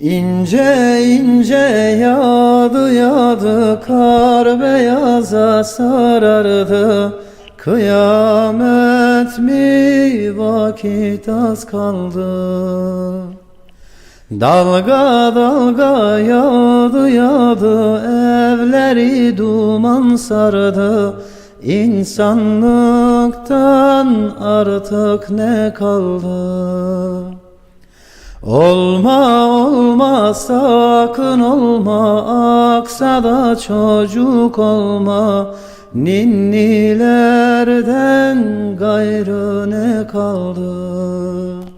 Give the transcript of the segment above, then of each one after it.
İnce ince yağdı yağdı kar beyaza sarardı. Kıyamet mi vakit az kaldı? Dalga dalga yağdı yağdı evleri duman sardı. İnsanlıktan artık ne kaldı? Olma olma sakın olma aksa da çocuk olma Ninnilerden gayrı ne kaldı?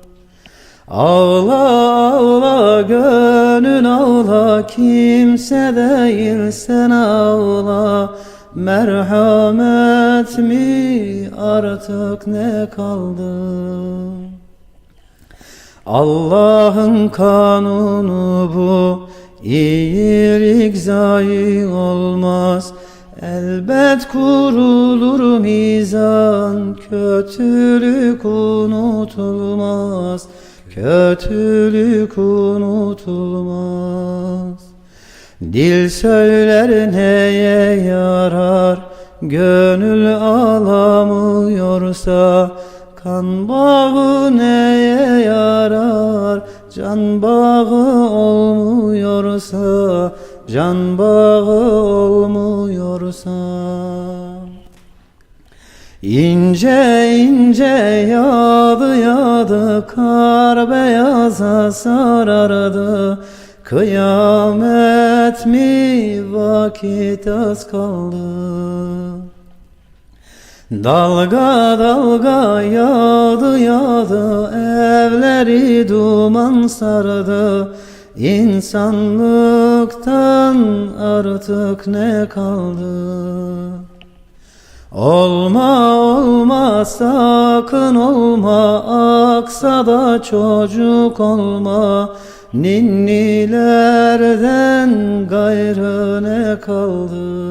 Ağla ağla gönül ağla kimse değil sen ağla Merhamet mi artık ne kaldı? Allah'ın kanunu bu. İyilik zayi olmaz. Elbet kurulur mizan. Kötülük unutulmaz. Kötülük unutulmaz. Dil söyler neye yarar? Gönül alamıyorsa Kan bağı neye yarar? Can bağı olmuyorsa Can bağı olmuyorsa. İnce ince yağdı yağdı Kar beyaza sarardı. Kıyamet mi vakit az kaldı Dalga dalga yağdı yağdı evleri duman sardı İnsanlıktan artık ne kaldı? Olma olma sakın olma aksa da çocuk olma Ninnilerden gayrı ne kaldı?